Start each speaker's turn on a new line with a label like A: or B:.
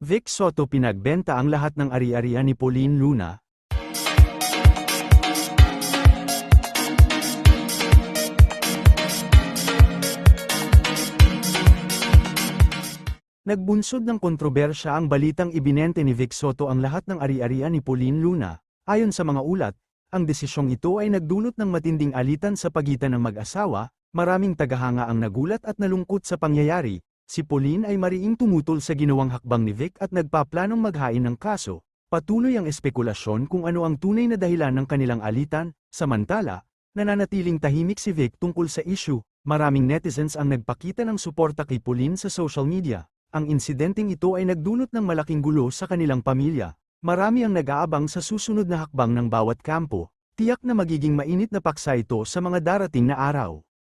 A: Vic Soto pinagbenta ang lahat ng ari-arian ni Pauline Luna. Nagbunsod ng kontrobersya ang balitang ibinente ni Vic Soto ang lahat ng ari-arian ni Pauline Luna. Ayon sa mga ulat, ang desisyong ito ay nagdulot ng matinding alitan sa pagitan ng mag-asawa, maraming tagahanga ang nagulat at nalungkot sa pangyayari, si Pauline ay mariing tumutol sa ginawang hakbang ni Vic at nagpaplanong maghain ng kaso. Patuloy ang espekulasyon kung ano ang tunay na dahilan ng kanilang alitan, samantala, nananatiling tahimik si Vic tungkol sa issue, maraming netizens ang nagpakita ng suporta kay Pauline sa social media. Ang insidenteng ito ay nagdulot ng malaking gulo sa kanilang pamilya. Marami ang nag-aabang sa susunod na hakbang ng bawat kampo. Tiyak na magiging mainit na paksa ito sa mga darating na araw.